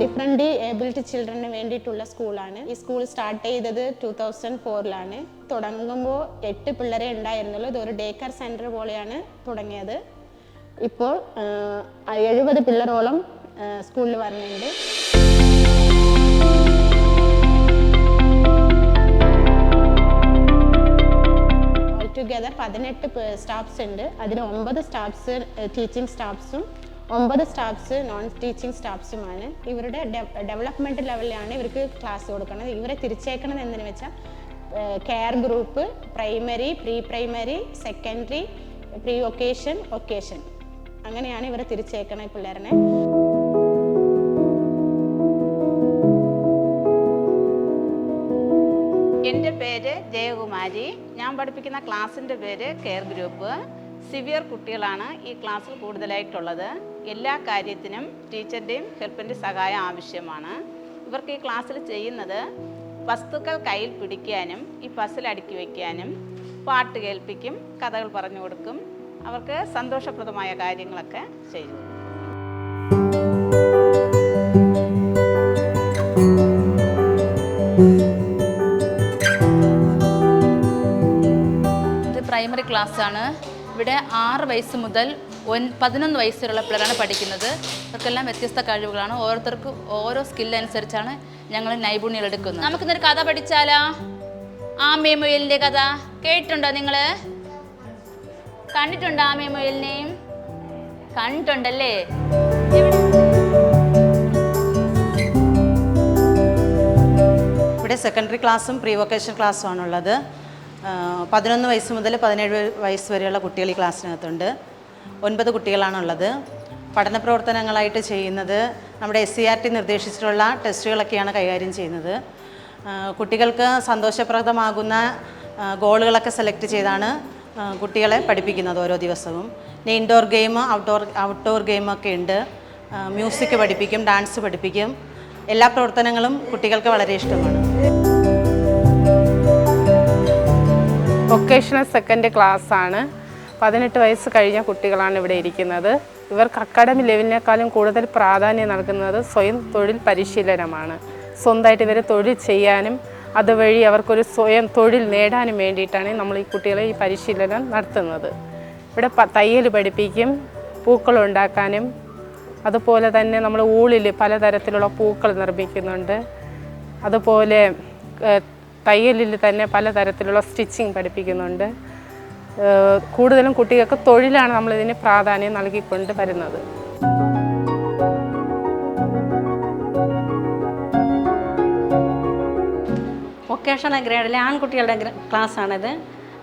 Different abled ചിൽഡ്രന് വേണ്ടിയിട്ടുള്ള സ്കൂളാണ് ഈ സ്കൂൾ സ്റ്റാർട്ട് ചെയ്തത് ടൂ തൗസൻഡ് ഫോറിലാണ് തുടങ്ങുമ്പോൾ എട്ട് പിള്ളേരെ ഉണ്ടായിരുന്നുള്ളൂ. ഇതൊരു കെയർ സെന്റർ പോലെയാണ് തുടങ്ങിയത്. ഇപ്പോൾ എഴുപത് പിള്ളേരോളം സ്കൂളിൽ വരുന്നുണ്ട്. ടുഗെദർ പതിനെട്ട് സ്റ്റാഫ്സ് ഉണ്ട്. അതിൽ ഒമ്പത് സ്റ്റാഫ്സ് ടീച്ചിങ് സ്റ്റാഫ്സും ഒമ്പത് സ്റ്റാഫ്സ് നോൺ ടീച്ചിങ് സ്റ്റാഫ്സുമാണ്. ഇവരുടെ ഡെവലപ്മെന്റ് ലെവലിലാണ് ഇവർക്ക് ക്ലാസ് കൊടുക്കുന്നത്. ഇവരെ തിരിച്ചേക്കണത് എന്തെന്ന് വെച്ചാൽ care group primary pre primary secondary pre vocation vocation അങ്ങനെയാണ് ഇവരെ തിരിച്ചേക്കണ പിള്ളേരനെ. പിള്ളേരെ എന്റെ പേര് ജയകുമാരി. ഞാൻ പഠിപ്പിക്കുന്ന ക്ലാസ്സിന്റെ പേര് കെയർ ഗ്രൂപ്പ് സിവിയർ കുട്ടികളാണ് ഈ ക്ലാസ്സിൽ കൂടുതലായിട്ടുള്ളത്. എല്ലാ കാര്യത്തിനും ടീച്ചറിന്റെയും ഹെൽപ്പിന്റെയും സഹായം ആവശ്യമാണ്. ഇവർക്ക് ഈ ക്ലാസ്സിൽ ചെയ്യുന്നത് വസ്തുക്കൾ കയ്യിൽ പിടിക്കാനും ഈ പസിൽ അടുക്കി വയ്ക്കാനും പാട്ട് കേൾപ്പിക്കും കഥകൾ പറഞ്ഞു കൊടുക്കും. അവർക്ക് സന്തോഷപ്രദമായ കാര്യങ്ങളൊക്കെ ചെയ്യും. ഇത് പ്രൈമറി ക്ലാസ്സാണ് ഇവിടെ ആറ് വയസ്സ് മുതൽ ഒൻ പതിനൊന്ന് വയസ്സ് വരെയുള്ള പിള്ളേരാണ് പഠിക്കുന്നത്. ഇവർക്കെല്ലാം വ്യത്യസ്ത കഴിവുകളാണ്. ഓരോരുത്തർക്കും ഓരോ സ്കിൽ അനുസരിച്ചാണ് ഞങ്ങൾ നൈപുണ്യം എടുക്കുന്നത്. നമുക്കിന്നൊരു കഥ പഠിച്ചാലോ? ആ മുയലിന്റെ കഥ കേട്ടിട്ടുണ്ടോ നിങ്ങൾ കണ്ടിട്ടുണ്ടോ ആ മുയലിനെയും കണ്ടിട്ടുണ്ടല്ലേ? ഇവിടെ സെക്കൻഡറി ക്ലാസ്സും പ്രീ വൊക്കേഷൻ ക്ലാസ്സും ആണുള്ളത്. പതിനൊന്ന് വയസ്സ് മുതൽ പതിനേഴ് വയസ്സ് വരെയുള്ള കുട്ടികൾ ഈ ക്ലാസ്സിനകത്തുണ്ട്. ഒൻപത് കുട്ടികളാണുള്ളത്. പഠന പ്രവർത്തനങ്ങളായിട്ട് ചെയ്യുന്നത് നമ്മുടെ എസ് സി ആർ ടി നിർദ്ദേശിച്ചിട്ടുള്ള ടെസ്റ്റുകളൊക്കെയാണ് കൈകാര്യം ചെയ്യുന്നത്. കുട്ടികൾക്ക് സന്തോഷപ്രദമാകുന്ന ഗോളുകളൊക്കെ സെലക്ട് ചെയ്താണ് കുട്ടികളെ പഠിപ്പിക്കുന്നത് ഓരോ ദിവസവും. പിന്നെ ഇൻഡോർ ഗെയിം ഔട്ട്ഡോർ ഔട്ട്ഡോർ ഗെയിമൊക്കെ ഉണ്ട്. മ്യൂസിക് പഠിപ്പിക്കും ഡാൻസ് പഠിപ്പിക്കും. എല്ലാ പ്രവർത്തനങ്ങളും കുട്ടികൾക്ക് വളരെ ഇഷ്ടമാണ്. വൊക്കേഷണൽ സെക്കൻഡ് ക്ലാസ് ആണ് പതിനെട്ട് വയസ്സ് കഴിഞ്ഞ കുട്ടികളാണ് ഇവിടെ ഇരിക്കുന്നത്. ഇവർക്ക് അക്കാഡമി ലെവലിനേക്കാളും കൂടുതൽ പ്രാധാന്യം നൽകുന്നത് സ്വയം തൊഴിൽ പരിശീലനമാണ്. സ്വന്തമായിട്ട് ഇവരെ തൊഴിൽ ചെയ്യാനും അതുവഴി അവർക്കൊരു സ്വയം തൊഴിൽ നേടാനും വേണ്ടിയിട്ടാണ് നമ്മൾ ഈ കുട്ടികളെ ഈ പരിശീലനം നടത്തുന്നത്. ഇവിടെ തയ്യൽ പഠിപ്പിക്കും പൂക്കൾ ഉണ്ടാക്കാനും അതുപോലെ തന്നെ നമ്മൾ ഊളിൽ പലതരത്തിലുള്ള പൂക്കൾ നിർമ്മിക്കുന്നുണ്ട്. അതുപോലെ തയ്യലിൽ തന്നെ പലതരത്തിലുള്ള സ്റ്റിച്ചിങ് പഠിപ്പിക്കുന്നുണ്ട്. കൂടുതലും കുട്ടികൾക്ക് തൊഴിലാണ് നമ്മളിതിന് പ്രാധാന്യം നൽകിക്കൊണ്ട് വരുന്നത്. വൊക്കേഷണൽ ഗ്രേഡിലെ ആൺകുട്ടികളുടെ ക്ലാസ്സാണിത്.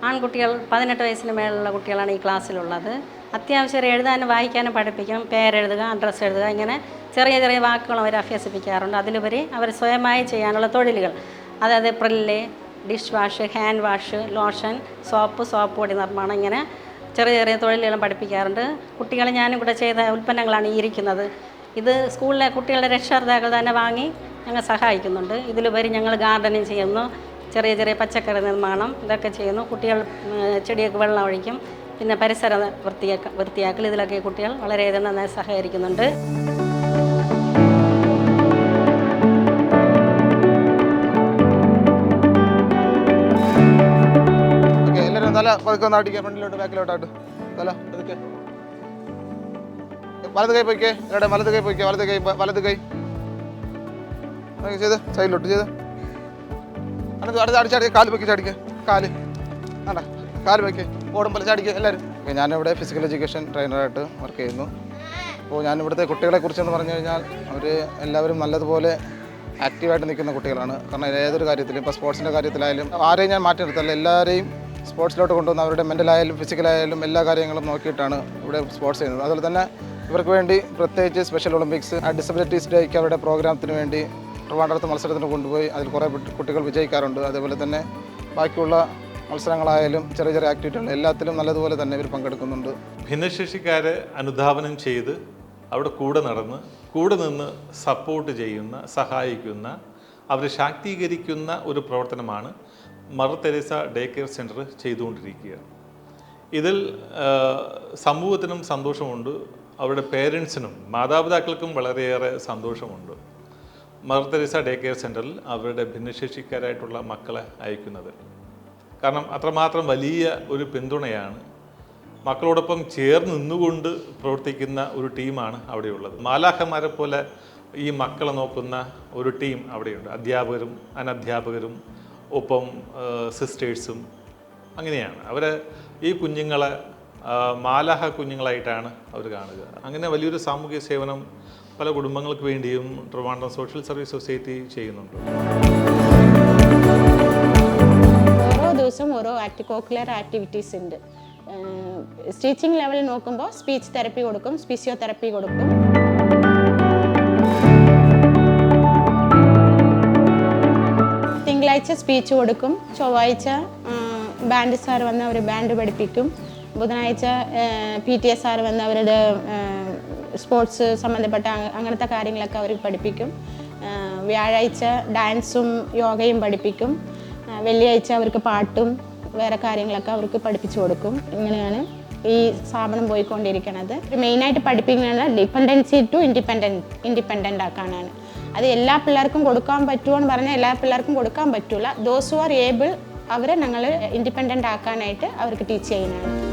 ആൺകുട്ടികൾ പതിനെട്ട് വയസ്സിന് മേലുള്ള കുട്ടികളാണ് ഈ ക്ലാസ്സിലുള്ളത്. അത്യാവശ്യം എഴുതാനും വായിക്കാനും പഠിപ്പിക്കും പേരെഴുതുക അഡ്രസ്സ് എഴുതുക ഇങ്ങനെ ചെറിയ ചെറിയ വാക്കുകൾ അവർ അഭ്യസിപ്പിക്കാറുണ്ട്. അതിലുപരി അവർ സ്വയമായി ചെയ്യാനുള്ള തൊഴിലുകൾ. അതായത് frill dish wash hand wash lotion soap soap പൊടി നിർമ്മാണം ഇങ്ങനെ ചെറിയ ചെറിയ തൊഴിലുകളും പഠിപ്പിക്കാറുണ്ട്. കുട്ടികളെ ഞാനും കൂടെ ചെയ്ത ഉൽപ്പന്നങ്ങളാണ് ഈ ഇരിക്കുന്നത്. ഇത് സ്കൂളിലെ കുട്ടികളുടെ രക്ഷകർത്താക്കൾ തന്നെ വാങ്ങി ഞങ്ങൾ സഹായിക്കുന്നുണ്ട്. ഇതിലുപരി ഞങ്ങൾ ഗാർഡനിങ് ചെയ്യുന്നു. ചെറിയ ചെറിയ പച്ചക്കറി നിർമ്മാണം ഇതൊക്കെ ചെയ്യുന്നു. കുട്ടികൾ ചെടിയൊക്കെ വെള്ളം ഒഴിക്കും. പിന്നെ പരിസര വൃത്തിയാക്ക വൃത്തിയാക്കൽ ഇതിലൊക്കെ കുട്ടികൾ വളരെയധികം നന്നായി സഹകരിക്കുന്നുണ്ട്. തല പതുക്കെ ഒന്ന് അടിക്കുക ഫ്രണ്ടിലോട്ട് ബാക്കിലോട്ടാട്ട്. തല പതുക്കെ. വലത് കൈ പോയിക്കേ എവിടെ വലത് കൈ പോയിക്കേ വലത് കൈ വലത് കൈ. ചെയ്ത് സൈഡിലോട്ട് ചെയ്ത്. അടുത്ത് അടുത്ത് അടിച്ചടിക്കുക കാൽ പൊക്കി ചടിക്കുക കാൽ. ആണ്ടാ കാൽ പൊക്കി ഓടുമ്പോൾ ചടിക്കുക എല്ലാവരും ഞാനിവിടെ ഫിസിക്കൽ എഡ്യൂക്കേഷൻ ട്രെയിനറായിട്ട് വർക്ക് ചെയ്യുന്നു. അപ്പോൾ ഞാൻ ഇവിടുത്തെ കുട്ടികളെ കുറിച്ചെന്ന് പറഞ്ഞു കഴിഞ്ഞാൽ അവർ എല്ലാവരും നല്ലതുപോലെ ആക്റ്റീവായിട്ട് നിൽക്കുന്ന കുട്ടികളാണ്. കാരണം ഏതൊരു കാര്യത്തിലും ഇപ്പോൾ സ്പോർട്സിന്റെ കാര്യത്തിലായാലും ആരെയും ഞാൻ മാറ്റി നിർത്തല്ല എല്ലാവരെയും സ്പോർട്സിലോട്ട് കൊണ്ടുവന്ന് അവരുടെ മെന്റലായാലും ഫിസിക്കലായാലും എല്ലാ കാര്യങ്ങളും നോക്കിയിട്ടാണ് ഇവിടെ സ്പോർട്സ് ചെയ്യുന്നത്. അതുപോലെ തന്നെ ഇവർക്ക് വേണ്ടി പ്രത്യേകിച്ച് സ്പെഷ്യൽ ഒളിമ്പിക്സ് ആ ഡിസബിലിറ്റീസ് ഡേക്ക് അവരുടെ പ്രോഗ്രാമത്തിന് വേണ്ടി ട്രിവാൻഡ്രത്ത് മത്സരത്തിന് കൊണ്ടുപോയി അതിൽ കുറേ കുട്ടികൾ വിജയിക്കാറുണ്ട്. അതേപോലെ തന്നെ ബാക്കിയുള്ള മത്സരങ്ങളായാലും ചെറിയ ചെറിയ ആക്ടിവിറ്റികൾ എല്ലാത്തിലും നല്ലതുപോലെ തന്നെ ഇവർ പങ്കെടുക്കുന്നുണ്ട്. ഭിന്നശേഷിക്കാരെ അനുധാവനം ചെയ്ത് അവിടെ കൂടെ നടന്ന് കൂടെ നിന്ന് സപ്പോർട്ട് ചെയ്യുന്ന സഹായിക്കുന്ന അവരെ ശാക്തീകരിക്കുന്ന ഒരു പ്രവർത്തനമാണ് Mother Teresa day care centre ചെയ്തുകൊണ്ടിരിക്കുക ഇതിൽ സമൂഹത്തിനും സന്തോഷമുണ്ട്. അവരുടെ പേരൻസിനും മാതാപിതാക്കൾക്കും വളരെയേറെ സന്തോഷമുണ്ട്. മദർ തെരേസ ഡേ കെയർ സെന്ററിൽ അവരുടെ ഭിന്നശേഷിക്കാരായിട്ടുള്ള മക്കളെ അയക്കുന്നത്. കാരണം അത്രമാത്രം വലിയ ഒരു പിന്തുണയാണ്. മക്കളോടൊപ്പം ചേർന്ന് നിന്നുകൊണ്ട് പ്രവർത്തിക്കുന്ന ഒരു ടീമാണ് അവിടെയുള്ളത്. മാലാഖമാരെ പോലെ ഈ മക്കളെ നോക്കുന്ന ഒരു ടീം അവിടെയുണ്ട്. അധ്യാപകരും അനധ്യാപകരും ഒപ്പം സിസ്റ്റേഴ്സും അങ്ങനെയാണ്. അവർ ഈ കുഞ്ഞുങ്ങളെ മാലഹ കുഞ്ഞുങ്ങളായിട്ടാണ് അവർ കാണുക. അങ്ങനെ വലിയൊരു സാമൂഹ്യ സേവനം പല കുടുംബങ്ങൾക്ക് വേണ്ടിയും ട്രിവാൻഡ്രം സോഷ്യൽ സർവീസ് സൊസൈറ്റി ചെയ്യുന്നുണ്ട്. ഓരോ ദിവസവും ഓരോ കോക്കുലർ ആക്ടിവിറ്റീസ് ഉണ്ട്. സ്റ്റിച്ചിങ് ലെവൽ നോക്കുമ്പോൾ സ്പീച്ച് തെറപ്പി കൊടുക്കും ഫിസിയോതെറപ്പി കൊടുക്കും. തിങ്കളാഴ്ച സ്പീച്ച് കൊടുക്കും. ചൊവ്വാഴ്ച ബാൻഡ് സാർ വന്ന് അവർ ബാൻഡ് പഠിപ്പിക്കും. ബുധനാഴ്ച പി ടി എസ് സാർ വന്ന് അവരുടെ സ്പോർട്സ് സംബന്ധപ്പെട്ട അങ്ങനത്തെ കാര്യങ്ങളൊക്കെ അവർ പഠിപ്പിക്കും. വ്യാഴാഴ്ച ഡാൻസും യോഗയും പഠിപ്പിക്കും. വെള്ളിയാഴ്ച അവർക്ക് പാട്ടും വേറെ കാര്യങ്ങളൊക്കെ അവർക്ക് പഠിപ്പിച്ചു കൊടുക്കും. ഇങ്ങനെയാണ് ഈ സ്ഥാപനം പോയിക്കൊണ്ടിരിക്കുന്നത് മെയിനായിട്ട് പഠിപ്പിക്കുന്നത് ഡിപ്പെൻഡൻസി ടു ഇൻഡിപെൻഡൻ ഇൻഡിപെൻഡന്റ് ആക്കാനാണ്. അത് എല്ലാ പിള്ളേർക്കും കൊടുക്കാൻ പറ്റുമോ എന്ന് പറഞ്ഞാൽ എല്ലാ പിള്ളേർക്കും കൊടുക്കാൻ പറ്റില്ല ദോസ് ഹു ആർ ഏബിൾ അവരെ ഞങ്ങൾ ഇൻഡിപെൻഡന്റ് ആക്കാനായിട്ട് അവർക്ക് ടീച്ച് ചെയ്യുന്നതാണ്.